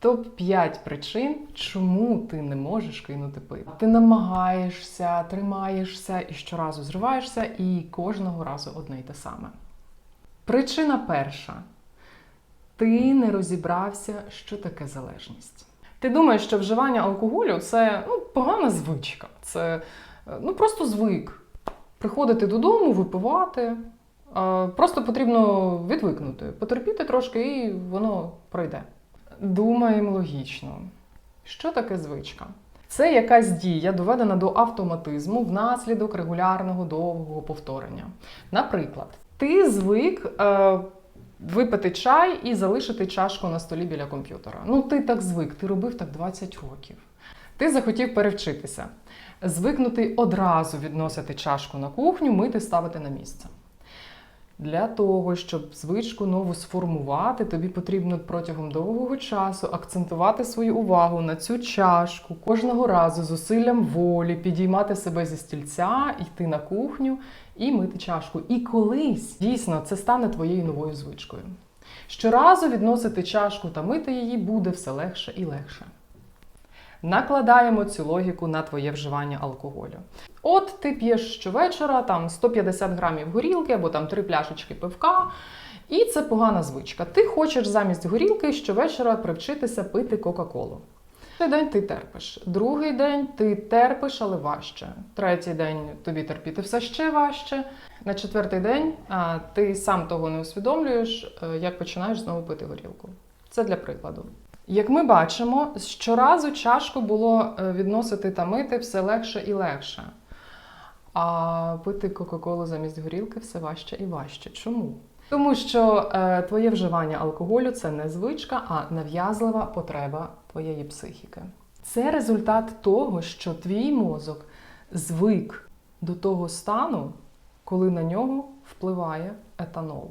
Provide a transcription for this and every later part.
Топ-5 причин, чому ти не можеш кинути пити. Ти намагаєшся, тримаєшся і щоразу зриваєшся, і кожного разу одне й те саме. Причина перша. Ти не розібрався, що таке залежність. Ти думаєш, що вживання алкоголю це ну, погана звичка, це е, ну, просто звик. Приходити додому, випивати. Просто потрібно відвикнути, потерпіти трошки, і воно пройде. Думаємо логічно. Що таке звичка? Це якась дія, доведена до автоматизму внаслідок регулярного довгого повторення. Наприклад, ти звик е, випити чай і залишити чашку на столі біля комп'ютера. Ну, ти так звик, ти робив так 20 років. Ти захотів перевчитися, звикнути одразу відносити чашку на кухню, мити ставити на місце. Для того, щоб звичку нову сформувати, тобі потрібно протягом довгого часу акцентувати свою увагу на цю чашку, кожного разу зусиллям волі підіймати себе зі стільця, йти на кухню і мити чашку. І колись дійсно це стане твоєю новою звичкою. Щоразу відносити чашку та мити її буде все легше і легше. Накладаємо цю логіку на твоє вживання алкоголю. От ти п'єш щовечора там 150 грамів горілки або там три пляшечки пивка, і це погана звичка. Ти хочеш замість горілки щовечора привчитися пити Кока-Колу. Перший день ти терпиш, другий день ти терпиш, але важче. Третій день тобі терпіти все ще важче. На четвертий день ти сам того не усвідомлюєш, е, як починаєш знову пити горілку. Це для прикладу. Як ми бачимо, щоразу чашку було е, відносити та мити все легше і легше. А пити Кока-Колу замість горілки все важче і важче. Чому? Тому що е, твоє вживання алкоголю це не звичка, а нав'язлива потреба твоєї психіки. Це результат того, що твій мозок звик до того стану, коли на нього впливає етанол.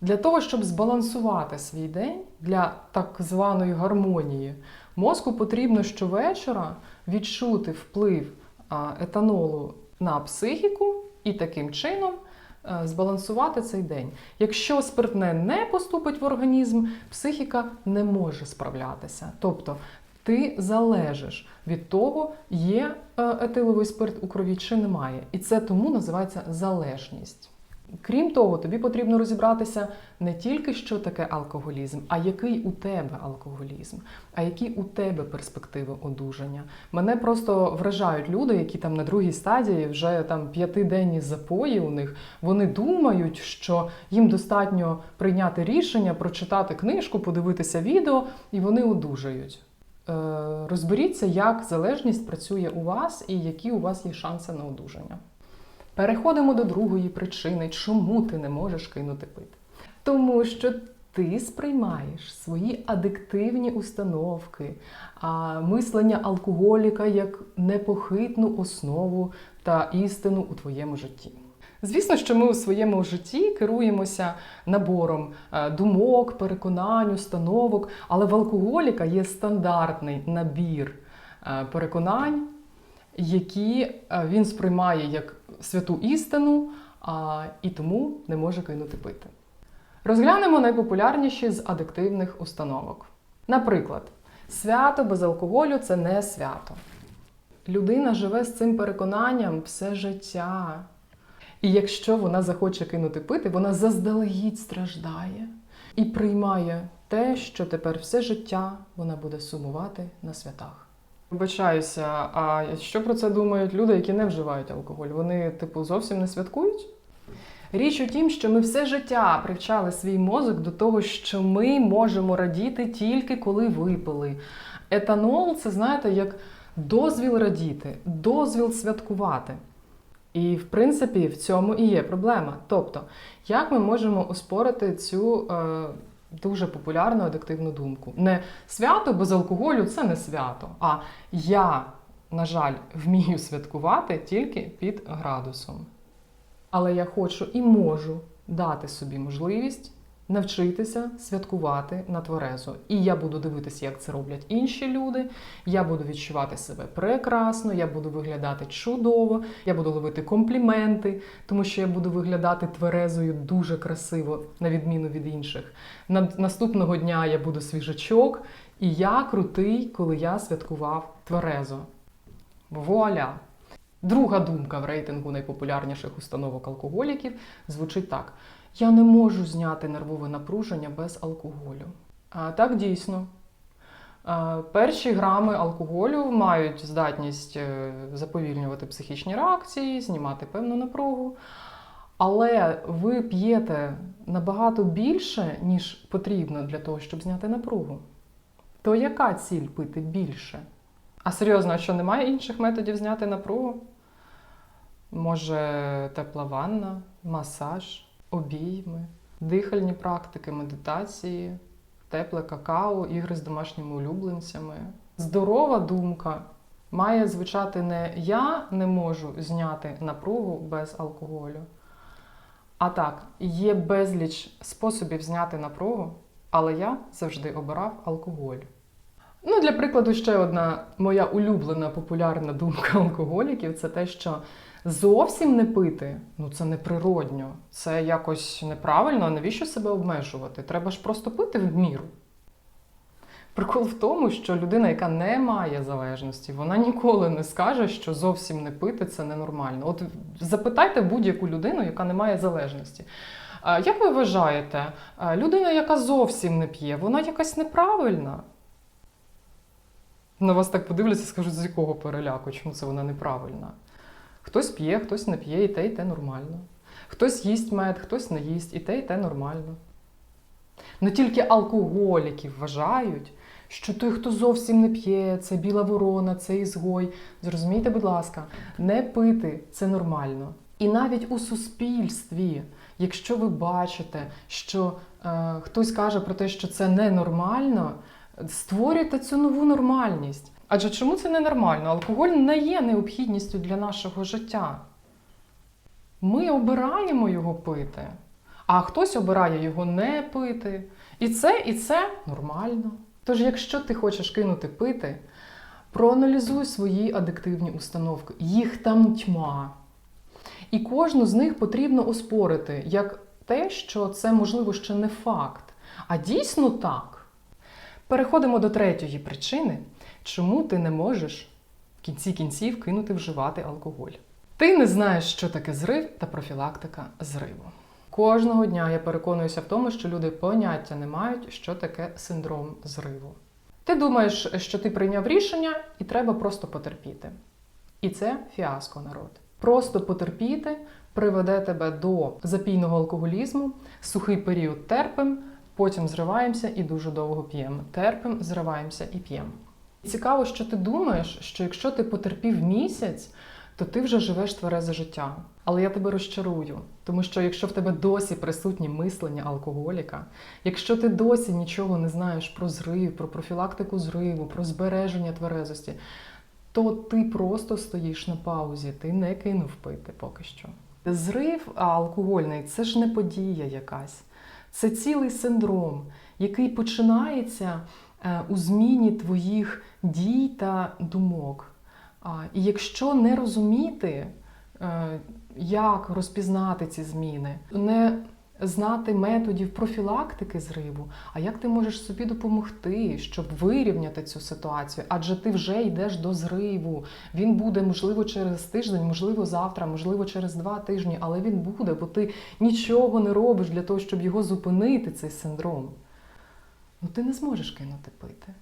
Для того, щоб збалансувати свій день для так званої гармонії, мозку потрібно щовечора відчути вплив етанолу на психіку і таким чином е, збалансувати цей день. Якщо спиртне не поступить в організм, психіка не може справлятися. Тобто ти залежиш від того, є е, етиловий спирт у крові чи немає. І це тому називається залежність. Крім того, тобі потрібно розібратися не тільки що таке алкоголізм, а який у тебе алкоголізм, а які у тебе перспективи одужання. Мене просто вражають люди, які там на другій стадії вже там п'ятиденні запої у них. Вони думають, що їм достатньо прийняти рішення, прочитати книжку, подивитися відео, і вони одужають. Е, Розберіться, як залежність працює у вас і які у вас є шанси на одужання. Переходимо до другої причини, чому ти не можеш кинути пити. Тому що ти сприймаєш свої адиктивні установки, а мислення алкоголіка як непохитну основу та істину у твоєму житті. Звісно, що ми у своєму житті керуємося набором е, думок, переконань, установок, але в алкоголіка є стандартний набір е, переконань, які е, він сприймає як святу істину, а, і тому не може кинути пити. Розглянемо найпопулярніші з адиктивних установок. Наприклад, свято без алкоголю це не свято. Людина живе з цим переконанням все життя. І якщо вона захоче кинути пити, вона заздалегідь страждає і приймає те, що тепер все життя вона буде сумувати на святах. Вибачаюся, а що про це думають люди, які не вживають алкоголь? Вони, типу, зовсім не святкують? Річ у тім, що ми все життя привчали свій мозок до того, що ми можемо радіти тільки коли випили. Етанол це, знаєте, як дозвіл радіти, дозвіл святкувати. І, в принципі, в цьому і є проблема. Тобто, як ми можемо оспорити цю е, дуже популярну адиктивну думку? Не свято без алкоголю це не свято. А я, на жаль, вмію святкувати тільки під градусом. Але я хочу і можу дати собі можливість навчитися святкувати на тверезо. І я буду дивитися, як це роблять інші люди. Я буду відчувати себе прекрасно, я буду виглядати чудово, я буду ловити компліменти, тому що я буду виглядати тверезою дуже красиво, на відміну від інших. На- Наступного дня я буду свіжачок І я крутий, коли я святкував тверезо. Вуаля! Друга думка в рейтингу найпопулярніших установок алкоголіків звучить так: я не можу зняти нервове напруження без алкоголю. А так дійсно. Перші грами алкоголю мають здатність е, заповільнювати психічні реакції, знімати певну напругу. Але ви п'єте набагато більше, ніж потрібно для того, щоб зняти напругу. То яка ціль пити більше? А серйозно, що немає інших методів зняти напругу? Може, тепла ванна, масаж, обійми, дихальні практики, медитації, тепле какао, ігри з домашніми улюбленцями. Здорова думка має звучати не я не можу зняти напругу без алкоголю. А так, є безліч способів зняти напругу, але я завжди обирав алкоголь. Ну, для прикладу, ще одна моя улюблена популярна думка алкоголіків це те, що зовсім не пити ну це неприродньо, це якось неправильно, а навіщо себе обмежувати? Треба ж просто пити в міру. Прикол в тому, що людина, яка не має залежності, вона ніколи не скаже, що зовсім не пити це ненормально. От запитайте будь-яку людину, яка не має залежності. Як ви вважаєте, людина, яка зовсім не п'є, вона якась неправильна? На вас так подивляться скажуть, з якого переляку, чому це вона неправильна. Хтось п'є, хтось не п'є, і те, і те нормально. Хтось їсть мед, хтось не їсть, і те, і те нормально. Не тільки алкоголіки вважають, що той, хто зовсім не п'є, це біла ворона, це ізгой. Зрозумійте, будь ласка, не пити це нормально. І навіть у суспільстві, якщо ви бачите, що е, хтось каже про те, що це ненормально, створюйте цю нову нормальність. Адже чому це ненормально? Алкоголь не є необхідністю для нашого життя. Ми обираємо його пити, а хтось обирає його не пити. І це, і це нормально. Тож, якщо ти хочеш кинути пити, проаналізуй свої адиктивні установки. Їх там тьма. І кожну з них потрібно оспорити як те, що це можливо ще не факт, а дійсно так. Переходимо до третьої причини, чому ти не можеш в кінці кінців кинути вживати алкоголь. Ти не знаєш, що таке зрив та профілактика зриву. Кожного дня я переконуюся в тому, що люди поняття не мають, що таке синдром зриву. Ти думаєш, що ти прийняв рішення і треба просто потерпіти. І це фіаско народ. Просто потерпіти приведе тебе до запійного алкоголізму, сухий період терпим, потім зриваємося і дуже довго п'ємо. Терпим, зриваємося і п'ємо. Цікаво, що ти думаєш, що якщо ти потерпів місяць, то ти вже живеш тверезе життя. Але я тебе розчарую, тому що якщо в тебе досі присутні мислення алкоголіка, якщо ти досі нічого не знаєш про зрив, про профілактику зриву, про збереження тверезості, то ти просто стоїш на паузі, ти не кинув пити поки що. Зрив алкогольний це ж не подія якась, це цілий синдром, який починається у зміні твоїх дій та думок. І якщо не розуміти, е, як розпізнати ці зміни, не знати методів профілактики зриву, а як ти можеш собі допомогти, щоб вирівняти цю ситуацію? Адже ти вже йдеш до зриву. Він буде, можливо, через тиждень, можливо, завтра, можливо, через два тижні, але він буде, бо ти нічого не робиш для того, щоб його зупинити, цей синдром. Ну ти не зможеш кинути пити.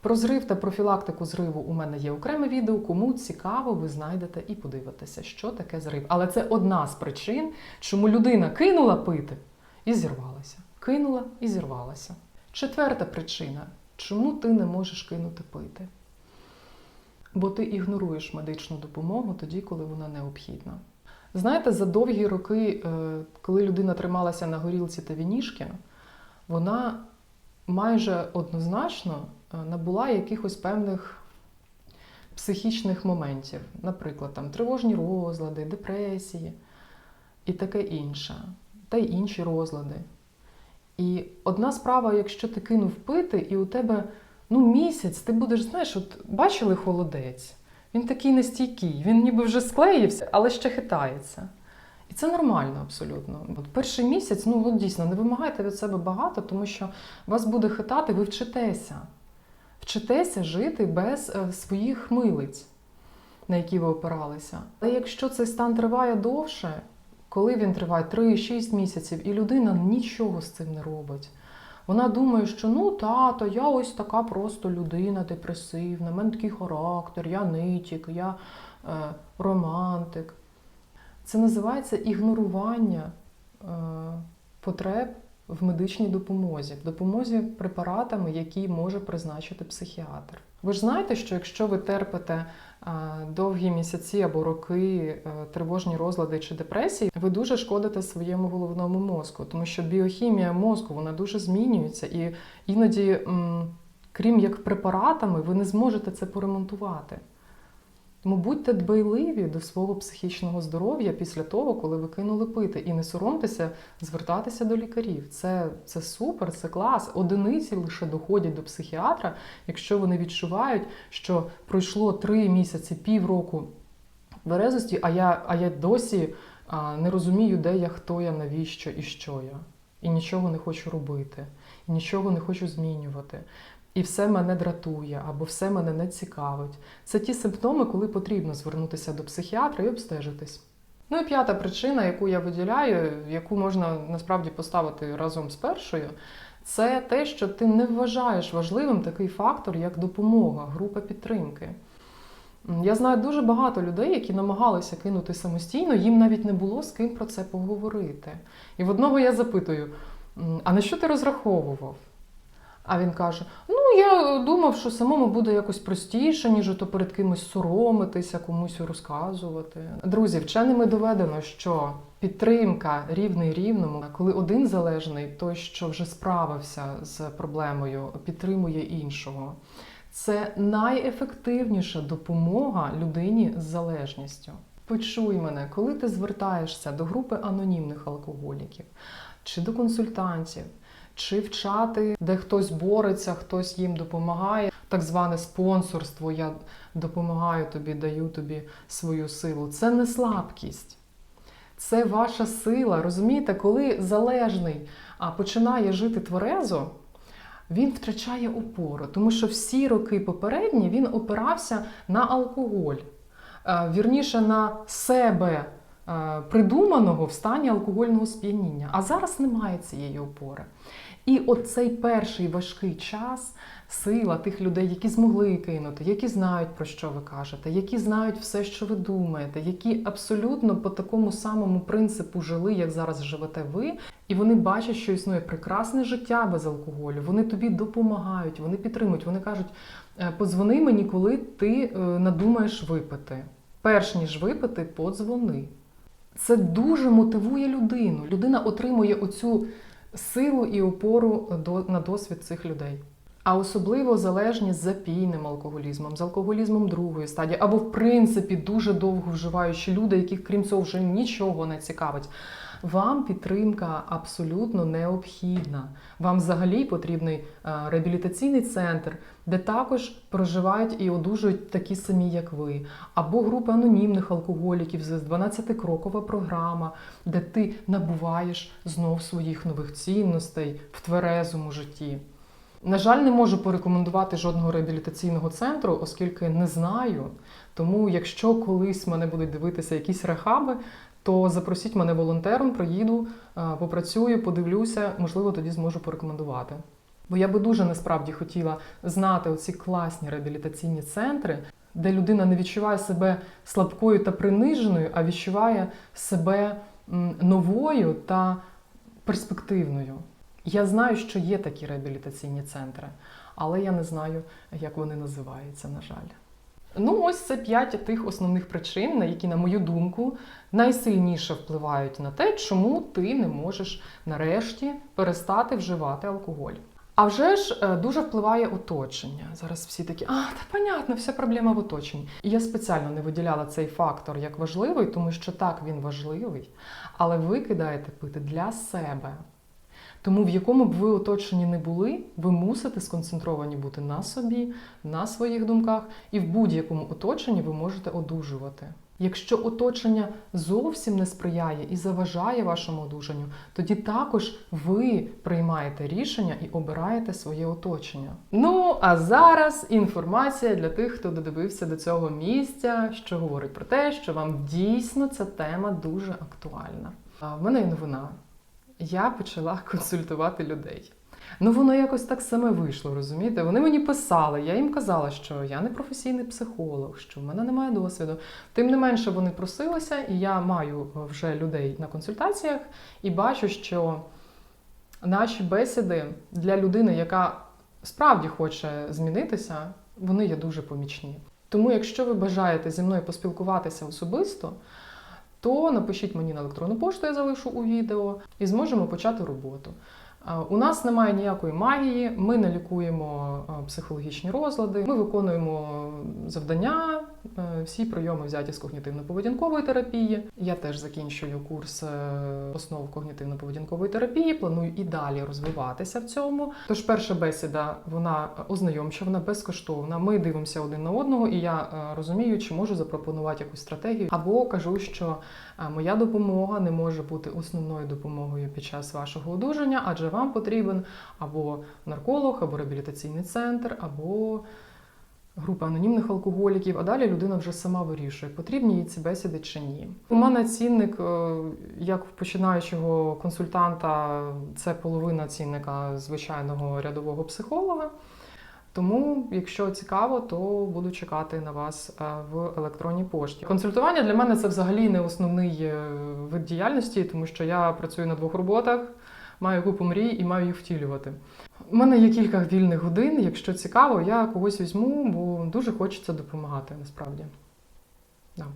Про зрив та профілактику зриву у мене є окреме відео. Кому цікаво, ви знайдете і подивитеся, що таке зрив. Але це одна з причин, чому людина кинула пити і зірвалася. Кинула і зірвалася. Четверта причина, чому ти не можеш кинути пити? Бо ти ігноруєш медичну допомогу тоді, коли вона необхідна. Знаєте, за довгі роки, е, коли людина трималася на горілці та вінішки, вона майже однозначно е, набула якихось певних психічних моментів, наприклад, там тривожні розлади, депресії і таке інше, та й інші розлади. І одна справа, якщо ти кинув пити, і у тебе ну, місяць, ти будеш, знаєш, от бачили холодець, він такий нестійкий, він ніби вже склеївся, але ще хитається. І це нормально абсолютно. От перший місяць, ну от дійсно, не вимагайте від себе багато, тому що вас буде хитати, ви вчитеся. вчитеся жити без е, своїх милиць, на які ви опиралися. Але якщо цей стан триває довше, коли він триває 3-6 місяців, і людина нічого з цим не робить. Вона думає, що ну тато, я ось така просто людина депресивна, в мене такий характер, я нитік, я е, романтик. Це називається ігнорування е, потреб в медичній допомозі, в допомозі препаратами, які може призначити психіатр. Ви ж знаєте, що якщо ви терпите е, довгі місяці або роки е, тривожні розлади чи депресії, ви дуже шкодите своєму головному мозку, тому що біохімія мозку вона дуже змінюється, і іноді, крім як препаратами, ви не зможете це поремонтувати. Тому будьте дбайливі до свого психічного здоров'я після того, коли ви кинули пити, і не соромтеся звертатися до лікарів. Це, це супер, це клас. Одиниці лише доходять до психіатра, якщо вони відчувають, що пройшло три місяці, півроку березості, а я, а я досі а, не розумію, де я, хто я, навіщо і що я. І нічого не хочу робити, і нічого не хочу змінювати. І все мене дратує, або все мене не цікавить. Це ті симптоми, коли потрібно звернутися до психіатра і обстежитись. Ну і п'ята причина, яку я виділяю, яку можна насправді поставити разом з першою, це те, що ти не вважаєш важливим такий фактор, як допомога, група підтримки. Я знаю дуже багато людей, які намагалися кинути самостійно, їм навіть не було з ким про це поговорити. І в одного я запитую: а на що ти розраховував? А він каже: Ну, я думав, що самому буде якось простіше, ніж то перед кимось соромитися, комусь розказувати. Друзі, вченими доведено, що підтримка рівний рівному, коли один залежний, той, що вже справився з проблемою, підтримує іншого. Це найефективніша допомога людині з залежністю. Почуй мене, коли ти звертаєшся до групи анонімних алкоголіків чи до консультантів, чи в чати, де хтось бореться, хтось їм допомагає. Так зване спонсорство, я допомагаю тобі, даю тобі свою силу. Це не слабкість, це ваша сила. Розумієте, коли залежний починає жити тверезо, він втрачає опору, тому що всі роки попередні він опирався на алкоголь, вірніше на себе придуманого в стані алкогольного сп'яніння. А зараз немає цієї опори. І оцей перший важкий час, сила тих людей, які змогли кинути, які знають про що ви кажете, які знають все, що ви думаєте, які абсолютно по такому самому принципу жили, як зараз живете ви, і вони бачать, що існує прекрасне життя без алкоголю. Вони тобі допомагають, вони підтримують. Вони кажуть: «Е, подзвони мені, коли ти е, надумаєш випити. Перш ніж випити, подзвони. Це дуже мотивує людину. Людина отримує оцю силу і опору на досвід цих людей. А особливо залежні з запійним алкоголізмом, з алкоголізмом другої стадії, або, в принципі, дуже довго вживаючі люди, яких, крім цього, вже нічого не цікавить. Вам підтримка абсолютно необхідна. Вам взагалі потрібний е, реабілітаційний центр, де також проживають і одужують такі самі, як ви, або група анонімних алкоголіків з 12-крокова програма, де ти набуваєш знов своїх нових цінностей в тверезому житті. На жаль, не можу порекомендувати жодного реабілітаційного центру, оскільки не знаю. Тому, якщо колись мене будуть дивитися якісь рехаби, то запросіть мене волонтером, приїду, е, попрацюю, подивлюся, можливо, тоді зможу порекомендувати. Бо я би дуже насправді хотіла знати оці класні реабілітаційні центри, де людина не відчуває себе слабкою та приниженою, а відчуває себе новою та перспективною. Я знаю, що є такі реабілітаційні центри, але я не знаю, як вони називаються, на жаль. Ну, ось це п'ять тих основних причин, на які, на мою думку, найсильніше впливають на те, чому ти не можеш нарешті перестати вживати алкоголь. А вже ж е, дуже впливає оточення. Зараз всі такі, а, та понятно, вся проблема в оточенні. І я спеціально не виділяла цей фактор як важливий, тому що так він важливий, але ви кидаєте пити для себе. Тому в якому б ви оточенні не були, ви мусите сконцентровані бути на собі, на своїх думках, і в будь-якому оточенні ви можете одужувати. Якщо оточення зовсім не сприяє і заважає вашому одужанню, тоді також ви приймаєте рішення і обираєте своє оточення. Ну а зараз інформація для тих, хто додивився до цього місця, що говорить про те, що вам дійсно ця тема дуже актуальна. В мене є новина. Я почала консультувати людей. Ну, воно якось так саме вийшло, розумієте? Вони мені писали, я їм казала, що я не професійний психолог, що в мене немає досвіду. Тим не менше, вони просилися, і я маю вже людей на консультаціях і бачу, що наші бесіди для людини, яка справді хоче змінитися, вони є дуже помічні. Тому, якщо ви бажаєте зі мною поспілкуватися особисто, то напишіть мені на електронну пошту, я залишу у відео, і зможемо почати роботу. Е, У нас немає ніякої магії, ми не лікуємо е, психологічні розлади, ми виконуємо завдання, е, всі прийоми взяті з когнітивно-поведінкової терапії. Я теж закінчую курс основ когнітивно-поведінкової терапії, планую і далі розвиватися в цьому. Тож перша бесіда вона ознайомча, вона безкоштовна. Ми дивимося один на одного, і я розумію, чи можу запропонувати якусь стратегію, або кажу, що Моя допомога не може бути основною допомогою під час вашого одужання, адже вам потрібен або нарколог, або реабілітаційний центр, або група анонімних алкоголіків. А далі людина вже сама вирішує, потрібні їй ці бесіди чи ні. У мене цінник, е, як починаючого консультанта, це половина цінника звичайного рядового психолога. Тому, якщо цікаво, то буду чекати на вас е, в електронній пошті. Консультування для мене це взагалі не основний е, вид діяльності, тому що я працюю на двох роботах, маю купу мрій і маю їх втілювати. У мене є кілька вільних годин. Якщо цікаво, я когось візьму, бо дуже хочеться допомагати насправді. Да.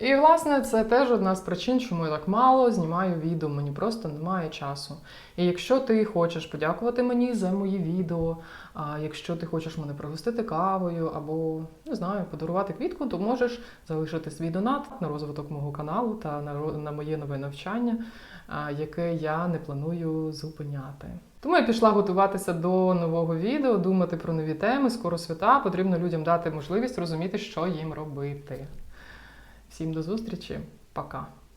І, власне, це теж одна з причин, чому я так мало знімаю відео, мені просто немає часу. І якщо ти хочеш подякувати мені за мої відео, а якщо ти хочеш мене пригостити кавою або не знаю, подарувати квітку, то можеш залишити свій донат на розвиток мого каналу та на, моє нове навчання, яке я не планую зупиняти. Тому я пішла готуватися до нового відео, думати про нові теми. Скоро свята потрібно людям дати можливість розуміти, що їм робити. Всім до зустрічі, пока.